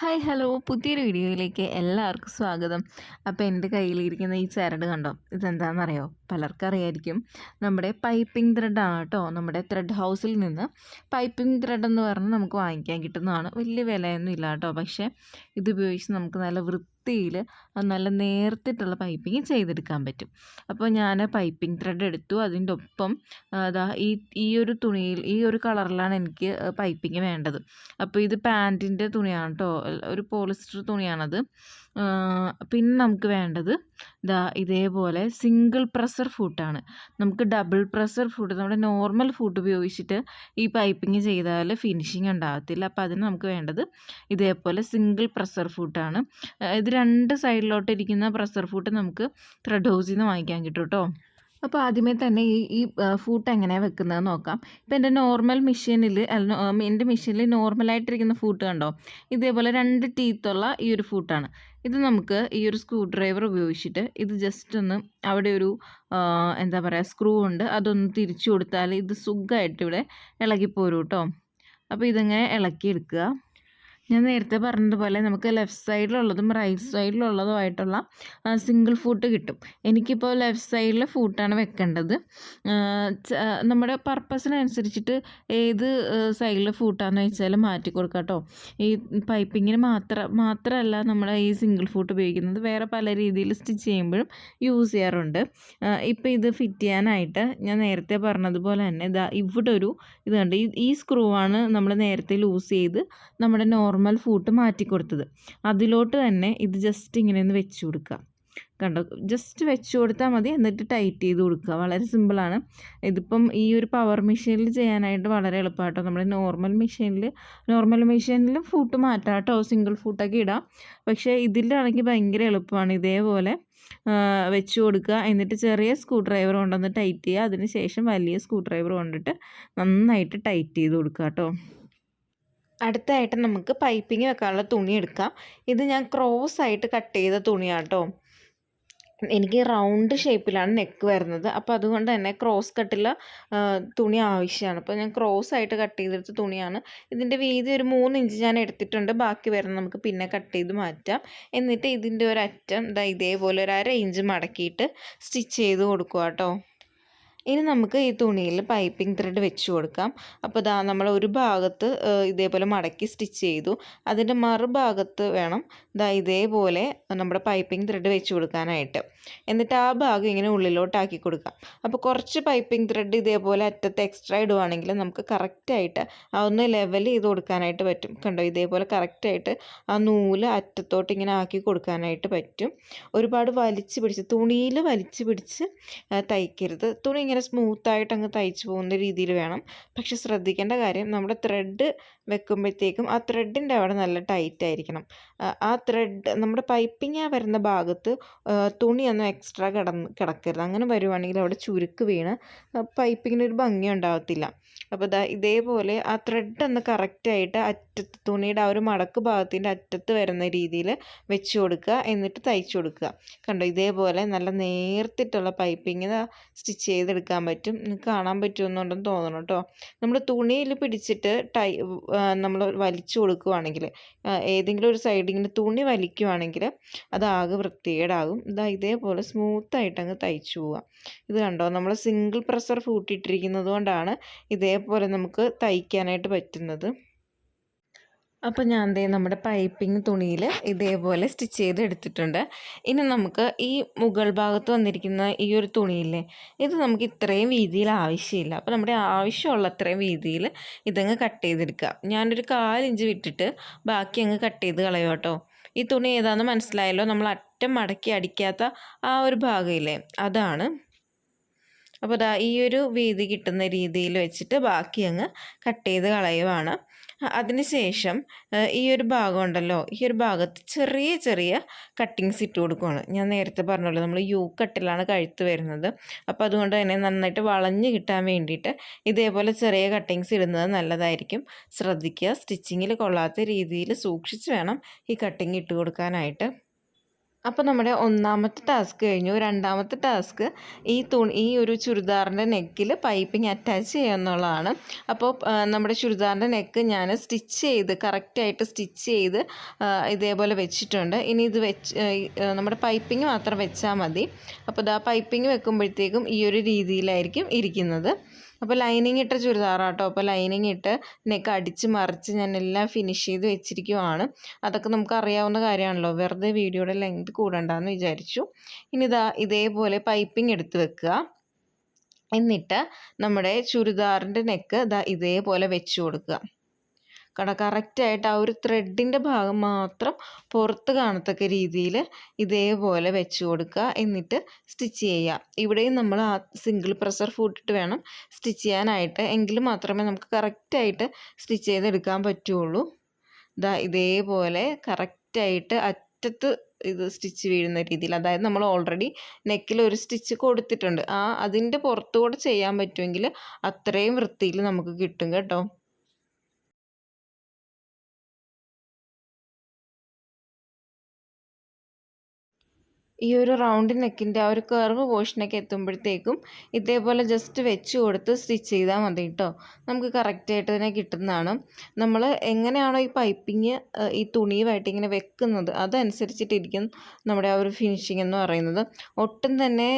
Hi hello. പുതിയൊരു വീഡിയോയിലേക്ക് എല്ലാവർക്കും സ്വാഗതം. അപ്പോൾ എന്റെ കയ്യിലിരിക്കുന്ന ഈ ചരട് കണ്ടോ? ഇതെന്താണെന്നറിയോ പലർക്കും അറിയായിരിക്കും നമ്മുടെ പൈപ്പിംഗ് ത്രെഡാണ് കേട്ടോ. നമ്മുടെ ത്രെഡ് ഹൗസിൽ നിന്ന് പൈപ്പിംഗ് ത്രെഡ് എന്ന് പറഞ്ഞ് നമുക്ക് വാങ്ങിക്കാൻ കിട്ടുന്നതാണ്. വലിയ വിലയൊന്നും ഇല്ല കേട്ടോ. പക്ഷേ ഇതുപയോഗിച്ച് നമുക്ക് നല്ല വൃത്തിയിൽ നല്ല നേർത്തിട്ടുള്ള പൈപ്പിംഗ് ചെയ്തെടുക്കാൻ പറ്റും. അപ്പോൾ ഞാൻ പൈപ്പിംഗ് ത്രെഡ് എടുത്തു. അതിന്റെ ഒപ്പം അതാ ഈ ഈ ഒരു തുണിയിൽ ഈ ഒരു കളറിലാണ് എനിക്ക് പൈപ്പിംഗ് വേണ്ടത്. അപ്പോൾ ഇത് പാന്റിന്റെ തുണിയാണ് കേട്ടോ. ഒരു പോളിസ്റ്റർ തുണിയാണത്. പിന്നെ നമുക്ക് വേണ്ടത് ഇതാ ഇതേപോലെ സിംഗിൾ ഫുട്ടാണ് നമുക്ക് ഡബിൾ പ്രഷർ ഫുഡ് നമ്മുടെ നോർമൽ ഫുഡ് ഉപയോഗിച്ചിട്ട് ഈ പൈപ്പിംഗ് ചെയ്താൽ ഫിനിഷിങ് ഉണ്ടാകത്തില്ല. അപ്പോൾ അതിന് നമുക്ക് വേണ്ടത് ഇതേപോലെ സിംഗിൾ പ്രഷർ ഫുട്ടാണ് ഇത് രണ്ട് സൈഡിലോട്ട് ഇരിക്കുന്ന പ്രഷർ ഫുട്ട് നമുക്ക് ത്രെഡ് ഹൗസിൽ നിന്ന് വാങ്ങിക്കാൻ കിട്ടും കേട്ടോ അപ്പോൾ ആദ്യമേ തന്നെ ഈ ഈ ഫൂട്ട് എങ്ങനെയാണ് വെക്കുന്നത് നോക്കാം. ഇപ്പം എന്റെ നോർമൽ മെഷീനിൽ എന്റെ മെഷീനിൽ നോർമലായിട്ടിരിക്കുന്ന ഫൂട്ട് കണ്ടോ? ഇതേപോലെ രണ്ട് ടീത്തുള്ള ഈ ഒരു ഫൂട്ടാണ് ഇത് നമുക്ക് ഈ ഒരു സ്ക്രൂ ഡ്രൈവർ ഉപയോഗിച്ചിട്ട് ഇത് ജസ്റ്റ് ഒന്ന് അവിടെ ഒരു എന്താ പറയുക സ്ക്രൂ ഉണ്ട്. അതൊന്ന് തിരിച്ചു കൊടുത്താൽ ഇത് സുഖമായിട്ട് ഇവിടെ ഇളകിപ്പോരും കേട്ടോ അപ്പോൾ ഇതങ്ങനെ ഇളക്കിയെടുക്കുക. ഞാൻ നേരത്തെ പറഞ്ഞതുപോലെ നമുക്ക് ലെഫ്റ്റ് സൈഡിലുള്ളതും റൈറ്റ് സൈഡിലുള്ളതുമായിട്ടുള്ള സിംഗിൾ ഫൂട്ട് കിട്ടും. എനിക്കിപ്പോൾ ലെഫ്റ്റ് സൈഡിലെ ഫൂട്ടാണ് വെക്കേണ്ടത്. നമ്മുടെ പർപ്പസിനനുസരിച്ചിട്ട് ഏത് സൈഡിലെ ഫൂട്ടാന്ന് വെച്ചാൽ മാറ്റി കൊടുക്കാം കേട്ടോ ഈ പൈപ്പിങ്ങിന് മാത്രം മാത്രമല്ല നമ്മൾ ഈ സിംഗിൾ ഫൂട്ട് ഉപയോഗിക്കുന്നത്. വേറെ പല രീതിയിൽ സ്റ്റിച്ച് ചെയ്യുമ്പോഴും യൂസ് ചെയ്യാറുണ്ട്. ഇപ്പോൾ ഇത് ഫിറ്റ് ചെയ്യാനായിട്ട് ഞാൻ നേരത്തെ പറഞ്ഞതുപോലെ തന്നെ ഇതാ ഇവിടെ ഒരു ഇത് കണ്ട് ഈ സ്ക്രൂ ആണ് നമ്മൾ നേരത്തെ ലൂസ് ചെയ്ത് നമ്മുടെ നോർമൽ നോർമൽ ഫുഡ് മാറ്റി കൊടുത്തത്. അതിലോട്ട് തന്നെ ഇത് ജസ്റ്റ് ഇങ്ങനെ ഒന്ന് വെച്ച് കൊടുക്കുക. കണ്ടോ? ജസ്റ്റ് വെച്ച് കൊടുത്താൽ മതി. എന്നിട്ട് ടൈറ്റ് ചെയ്ത് കൊടുക്കുക. വളരെ സിമ്പിളാണ് ഇതിപ്പം ഈ ഒരു പവർ മെഷീനിൽ ചെയ്യാനായിട്ട് വളരെ എളുപ്പമാട്ടോ. നമ്മുടെ നോർമൽ മെഷീനിൽ നോർമൽ മെഷീനിലും ഫൂട്ട് മാറ്റാം കേട്ടോ. സിംഗിൾ ഫൂട്ടൊക്കെ ഇടാം. പക്ഷേ ഇതിലാണെങ്കിൽ ഭയങ്കര എളുപ്പമാണ്. ഇതേപോലെ വെച്ച് കൊടുക്കുക. എന്നിട്ട് ചെറിയ സ്ക്രൂ ഡ്രൈവർ കൊണ്ടൊന്ന് ടൈറ്റ് ചെയ്യുക. അതിന് ശേഷം വലിയ സ്ക്രൂ ഡ്രൈവർ കൊണ്ടിട്ട് നന്നായിട്ട് ടൈറ്റ് ചെയ്ത് കൊടുക്കുക കേട്ടോ. അടുത്തായിട്ട് നമുക്ക് പൈപ്പിംഗ് വെക്കാനുള്ള തുണി എടുക്കാം. ഇത് ഞാൻ ക്രോസ് ആയിട്ട് കട്ട് ചെയ്ത തുണിയാണ് കേട്ടോ എനിക്ക് റൗണ്ട് ഷേപ്പിലാണ് നെക്ക് വരുന്നത്. അപ്പോൾ അതുകൊണ്ട് തന്നെ ക്രോസ് കട്ടുള്ള തുണി ആവശ്യമാണ്. അപ്പോൾ ഞാൻ ക്രോസ് ആയിട്ട് കട്ട് ചെയ്തെടുത്ത തുണിയാണ്. ഇതിന്റെ വീതി ഒരു മൂന്ന് ഇഞ്ച് ഞാൻ എടുത്തിട്ടുണ്ട്. ബാക്കി വരുന്ന നമുക്ക് പിന്നെ കട്ട് ചെയ്ത് മാറ്റാം. എന്നിട്ട് ഇതിന്റെ ഒരു അറ്റം ഇതാ ഇതേപോലെ ഒരു അര ഇഞ്ച് മടക്കിയിട്ട് സ്റ്റിച്ച് ചെയ്ത് കൊടുക്കുക കേട്ടോ ഇനി നമുക്ക് ഈ തുണിയിൽ പൈപ്പിംഗ് ത്രെഡ് വെച്ച് കൊടുക്കാം. അപ്പോൾ ഇതാ നമ്മൾ ഒരു ഭാഗത്ത് ഇതേപോലെ മടക്കി സ്റ്റിച്ച് ചെയ്തു. അതിന്റെ മറുഭാഗത്ത് വേണം ഇതാ ഇതേപോലെ നമ്മുടെ പൈപ്പിംഗ് ത്രെഡ് വെച്ച് കൊടുക്കാനായിട്ട്. എന്നിട്ട് ആ ഭാഗം ഇങ്ങനെ ഉള്ളിലോട്ടാക്കി കൊടുക്കാം. അപ്പോൾ കുറച്ച് പൈപ്പിംഗ് ത്രെഡ് ഇതേപോലെ അറ്റത്ത് എക്സ്ട്രാ ഇടുവാണെങ്കിൽ നമുക്ക് കറക്റ്റായിട്ട് ആ ഒന്ന് ലെവൽ ചെയ്ത് കൊടുക്കാനായിട്ട് പറ്റും. കണ്ടോ? ഇതേപോലെ കറക്റ്റായിട്ട് ആ നൂൽ അറ്റത്തോട്ട് ഇങ്ങനെ ആക്കി കൊടുക്കാനായിട്ട് പറ്റും. ഒരുപാട് വലിച്ച് പിടിച്ച് തുണിയിൽ വലിച്ച് പിടിച്ച് തയ്ക്കരുത്. തുണി ഇങ്ങനെ സ്മൂത്തായിട്ട് അങ്ങ് തയ്ച്ചു പോകുന്ന രീതിയിൽ വേണം. പക്ഷെ ശ്രദ്ധിക്കേണ്ട കാര്യം നമ്മുടെ ത്രെഡ് വെക്കുമ്പോഴത്തേക്കും ആ ത്രെഡിന്റെ അവിടെ നല്ല ടൈറ്റ് ആയിരിക്കണം. ആ ത്രെഡ് നമ്മുടെ പൈപ്പിങ് വരുന്ന ഭാഗത്ത് തുണിയൊന്നും എക്സ്ട്രാ കിടന്ന് കിടക്കരുത്. അങ്ങനെ വരുവാണെങ്കിൽ അവിടെ ചുരുക്ക് വീണ് പൈപ്പിങ്ങിന് ഒരു ഭംഗി ഉണ്ടാകത്തില്ല അപ്പോൾ ഇതാ ഇതേപോലെ ആ ത്രെഡ് ഒന്ന് കറക്റ്റായിട്ട് അറ്റത്ത് തുണിയുടെ ആ ഒരു മടക്ക് ഭാഗത്തിന്റെ അറ്റത്ത് വരുന്ന രീതിയിൽ വെച്ച് കൊടുക്കുക. എന്നിട്ട് തയ്ച്ചു കൊടുക്കുക. കണ്ടോ? ഇതേപോലെ നല്ല നേർത്തിട്ടുള്ള പൈപ്പിങ് സ്റ്റിച്ച് ചെയ്തെടുക്കാൻ പറ്റും. കാണാൻ പറ്റുമെന്നുണ്ടെന്ന് തോന്നണം കേട്ടോ നമ്മൾ തുണിയിൽ പിടിച്ചിട്ട് ടൈ നമ്മൾ വലിച്ചു കൊടുക്കുവാണെങ്കിൽ ഏതെങ്കിലും ഒരു സൈഡിൽ ഇങ്ങനെ തുണി വലിക്കുവാണെങ്കിൽ അതാകെ വൃത്തികേടാകും. ഇതാ ഇതേപോലെ സ്മൂത്തായിട്ട് അങ്ങ് തയ്ച്ചു പോവുക ഇത് കണ്ടോ? നമ്മൾ സിംഗിൾ പ്രഷർ ഫൂട്ടിയിട്ടിരിക്കുന്നത് കൊണ്ടാണ് ഇതേപോലെ നമുക്ക് തയ്ക്കാനായിട്ട് പറ്റുന്നത്. അപ്പോൾ ഞാൻ ദേ നമ്മുടെ പൈപ്പിംഗ് തുണിയിൽ ഇതേപോലെ സ്റ്റിച്ച് ചെയ്ത് എടുത്തിട്ടുണ്ട് ഇനി നമുക്ക് ഈ മുകൾ ഭാഗത്ത് വന്നിരിക്കുന്ന ഈ ഒരു തുണിയില്ലേ ഇത് നമുക്ക് ഇത്രയും വീതിയിൽ ആവശ്യമില്ല. അപ്പോൾ നമ്മുടെ ആവശ്യമുള്ള അത്രയും വീതിയിൽ ഇതങ്ങ് കട്ട് ചെയ്തെടുക്കുക. ഞാനൊരു കാലിഞ്ച് വിട്ടിട്ട് ബാക്കി അങ്ങ് കട്ട് ചെയ്ത് കളയും കേട്ടോ. ഈ തുണി ഏതാണെന്ന് മനസ്സിലായല്ലോ? നമ്മൾ അറ്റം മടക്കി അടിക്കാത്ത ആ ഒരു ഭാഗമില്ലേ അതാണ്. അപ്പോൾ ദാ ഈ ഒരു വീതി കിട്ടുന്ന രീതിയിൽ വെച്ചിട്ട് ബാക്കി അങ്ങ് കട്ട് ചെയ്ത് കളയുവാണ്. അതിനുശേഷം ഈ ഒരു ഭാഗം ഉണ്ടല്ലോ ഈ ഒരു ഭാഗത്ത് ചെറിയ ചെറിയ കട്ടിങ്സ് ഇട്ട് കൊടുക്കുകയാണ് ഞാൻ നേരത്തെ പറഞ്ഞല്ലോ നമ്മൾ യു കട്ടിലാണ് കഴുത്ത് വരുന്നത്. അപ്പോൾ അതുകൊണ്ട് തന്നെ നന്നായിട്ട് വളഞ്ഞ് കിട്ടാൻ വേണ്ടിയിട്ട് ഇതേപോലെ ചെറിയ കട്ടിങ്സ് ഇടുന്നത് നല്ലതായിരിക്കും. ശ്രദ്ധിക്കുക സ്റ്റിച്ചിങ്ങിൽ കൊള്ളാത്ത രീതിയിൽ സൂക്ഷിച്ച് വേണം ഈ കട്ടിങ് ഇട്ട് കൊടുക്കാനായിട്ട്. അപ്പോൾ നമ്മുടെ ഒന്നാമത്തെ ടാസ്ക് കഴിഞ്ഞു. രണ്ടാമത്തെ ടാസ്ക് ഈ തുണി ഈ ഒരു ചുരിദാറിന്റെ നെക്കിൽ പൈപ്പിംഗ് അറ്റാച്ച് ചെയ്യുക എന്നുള്ളതാണ്. അപ്പോൾ നമ്മുടെ ചുരിദാറിന്റെ നെക്ക് ഞാൻ സ്റ്റിച്ച് ചെയ്ത് കറക്റ്റായിട്ട് സ്റ്റിച്ച് ചെയ്ത് ഇതേപോലെ വെച്ചിട്ടുണ്ട്. ഇനി ഇത് വെച്ച് നമ്മുടെ പൈപ്പിംഗ് മാത്രം വെച്ചാൽ മതി. അപ്പോൾ ഇതാ പൈപ്പിംഗ് വെക്കുമ്പോഴത്തേക്കും ഈ ഒരു രീതിയിലായിരിക്കും ഇരിക്കുന്നത്. അപ്പോൾ ലൈനിങ് ഇട്ട ചുരിദാറാട്ടോ. അപ്പോൾ ലൈനിങ് ഇട്ട് നെക്ക് അടിച്ച് മറിച്ച് ഞാൻ എല്ലാം ഫിനിഷ് ചെയ്ത് വെച്ചിരിക്കുവാണ്. അതൊക്കെ നമുക്ക് അറിയാവുന്ന കാര്യമാണല്ലോ. വെറുതെ വീഡിയോയുടെ ലെങ്ത് കൂടണ്ടെന്ന് വിചാരിച്ചു. ഇനി ഇതാ ഇതേപോലെ പൈപ്പിംഗ് എടുത്ത് വെക്കുക. എന്നിട്ട് നമ്മുടെ ചുരിദാറിന്റെ നെക്ക് ഇതാ ഇതേപോലെ വെച്ച് കൊടുക്കുക. കട കറക്റ്റായിട്ട് ആ ഒരു ത്രെഡിന്റെ ഭാഗം മാത്രം പുറത്ത് കാണത്തക്ക രീതിയിൽ ഇതേപോലെ വെച്ച് കൊടുക്കുക. എന്നിട്ട് സ്റ്റിച്ച് ചെയ്യുക. ഇവിടെയും നമ്മൾ ആ സിംഗിൾ പ്രഷർ ഫൂട്ടിട്ട് വേണം സ്റ്റിച്ച് ചെയ്യാനായിട്ട്. എങ്കിൽ മാത്രമേ നമുക്ക് കറക്റ്റായിട്ട് സ്റ്റിച്ച് ചെയ്തെടുക്കാൻ പറ്റുള്ളൂ. ഇതാ ഇതേപോലെ കറക്റ്റായിട്ട് അറ്റത്ത് ഇത് സ്റ്റിച്ച് വീഴുന്ന രീതിയിൽ. അതായത് നമ്മൾ ഓൾറെഡി നെക്കിൽ ഒരു സ്റ്റിച്ച് കൊടുത്തിട്ടുണ്ട്. ആ അതിന്റെ പുറത്തുകൂടെ ചെയ്യാൻ പറ്റുമെങ്കിൽ അത്രയും വൃത്തിയിൽ നമുക്ക് കിട്ടും കേട്ടോ. ഈ ഒരു റൗണ്ട് നെക്കിന്റെ ആ ഒരു കർവ് പോർഷനൊക്കെ എത്തുമ്പോഴത്തേക്കും ഇതേപോലെ ജസ്റ്റ് വെച്ച് കൊടുത്ത് സ്റ്റിച്ച് ചെയ്താൽ മതി കേട്ടോ നമുക്ക് കറക്റ്റായിട്ട് തന്നെ കിട്ടുന്നതാണ്. നമ്മൾ എങ്ങനെയാണോ ഈ പൈപ്പിങ് ഈ തുണിയുമായിട്ട് ഇങ്ങനെ വെക്കുന്നത് അതനുസരിച്ചിട്ടിരിക്കും നമ്മുടെ ആ ഒരു ഫിനിഷിംഗ് എന്ന് പറയുന്നത്. ഒട്ടും തന്നെ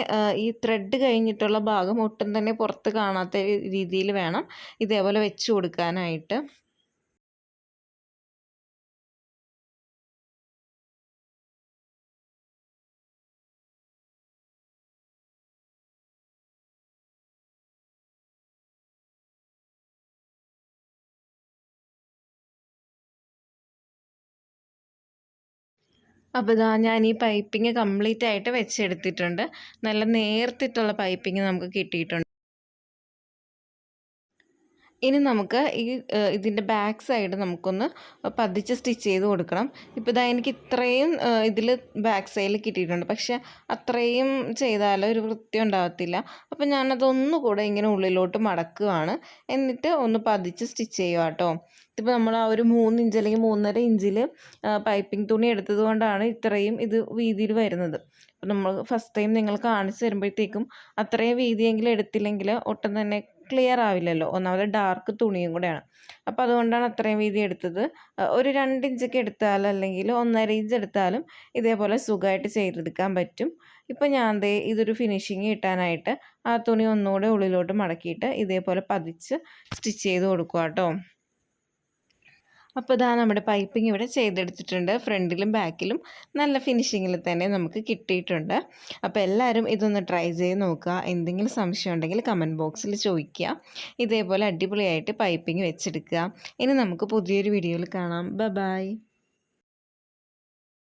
ഈ ത്രെഡ് കഴിഞ്ഞിട്ടുള്ള ഭാഗം ഒട്ടും തന്നെ പുറത്ത് കാണാത്ത രീതിയിൽ വേണം ഇതേപോലെ വെച്ച് കൊടുക്കാനായിട്ട്. അപ്പോൾ ഇതാ ഞാൻ ഈ പൈപ്പിംഗ് കംപ്ലീറ്റ് ആയിട്ട് വെച്ചെടുത്തിട്ടുണ്ട്. നല്ല നേർത്തിട്ടുള്ള പൈപ്പിംഗ് നമുക്ക് കിട്ടിയിട്ടുണ്ട്. ഇനി നമുക്ക് ഈ ഇതിന്റെ ബാക്ക് സൈഡ് നമുക്കൊന്ന് പതിച്ച് സ്റ്റിച്ച് ചെയ്ത് കൊടുക്കണം. ഇപ്പോൾ ഇതാ എനിക്ക് ഇത്രയും ഇതിൽ ബാക്ക് സൈഡിൽ കിട്ടിയിട്ടുണ്ട്. പക്ഷേ അത്രയും ചെയ്താൽ ഒരു വൃത്തി ഉണ്ടാകത്തില്ല അപ്പോൾ ഞാനതൊന്നുകൂടെ ഇങ്ങനെ ഉള്ളിലോട്ട് മടക്കുകയാണ് എന്നിട്ട് ഒന്ന് പതിച്ച് സ്റ്റിച്ച് ചെയ്യുക കേട്ടോ ഇതിപ്പോൾ നമ്മൾ ആ ഒരു മൂന്ന് ഇഞ്ച് അല്ലെങ്കിൽ മൂന്നര ഇഞ്ചിൽ പൈപ്പിംഗ് തുണി എടുത്തത് കൊണ്ടാണ് ഇത്രയും ഇത് വീതിയിൽ വരുന്നത്. അപ്പോൾ നമ്മൾ ഫസ്റ്റ് ടൈം നിങ്ങൾ കാണിച്ച് തരുമ്പോഴത്തേക്കും അത്രയും വീതിയെങ്കിലും എടുത്തില്ലെങ്കിൽ ഒട്ടും തന്നെ ക്ലിയർ ആവില്ലല്ലോ. ഒന്നാമത് ഡാർക്ക് തുണിയും കൂടെയാണ്. അപ്പോൾ അതുകൊണ്ടാണ് അത്രയും വീതി എടുത്തത്. ഒരു രണ്ട് ഇഞ്ചൊക്കെ എടുത്താൽ അല്ലെങ്കിൽ ഒന്നര ഇഞ്ച് എടുത്താലും ഇതേപോലെ സുഖമായിട്ട് ചെയ്തെടുക്കാൻ പറ്റും. ഇപ്പോൾ ഞാൻ ദേ ഇതൊരു ഫിനിഷിങ് കിട്ടാനായിട്ട് ആ തുണി ഒന്നുകൂടെ ഉള്ളിലോട്ട് മടക്കിയിട്ട് ഇതേപോലെ പതിച്ച് സ്റ്റിച്ച് ചെയ്ത് കൊടുക്കുക കേട്ടോ അപ്പോൾ ഇതാ നമ്മുടെ പൈപ്പിംഗ് ഇവിടെ ചെയ്തെടുത്തിട്ടുണ്ട്. ഫ്രണ്ടിലും ബാക്കിലും നല്ല ഫിനിഷിങ്ങിൽ തന്നെ നമുക്ക് കിട്ടിയിട്ടുണ്ട്. അപ്പോൾ എല്ലാവരും ഇതൊന്ന് ട്രൈ ചെയ്ത് നോക്കുക. എന്തെങ്കിലും സംശയം ഉണ്ടെങ്കിൽ കമന്റ് ബോക്സിൽ ചോദിക്കുക. ഇതേപോലെ അടിപൊളിയായിട്ട് പൈപ്പിംഗ് വെച്ചെടുക്കുക. ഇനി നമുക്ക് പുതിയൊരു വീഡിയോയിൽ കാണാം. ബ ബായ്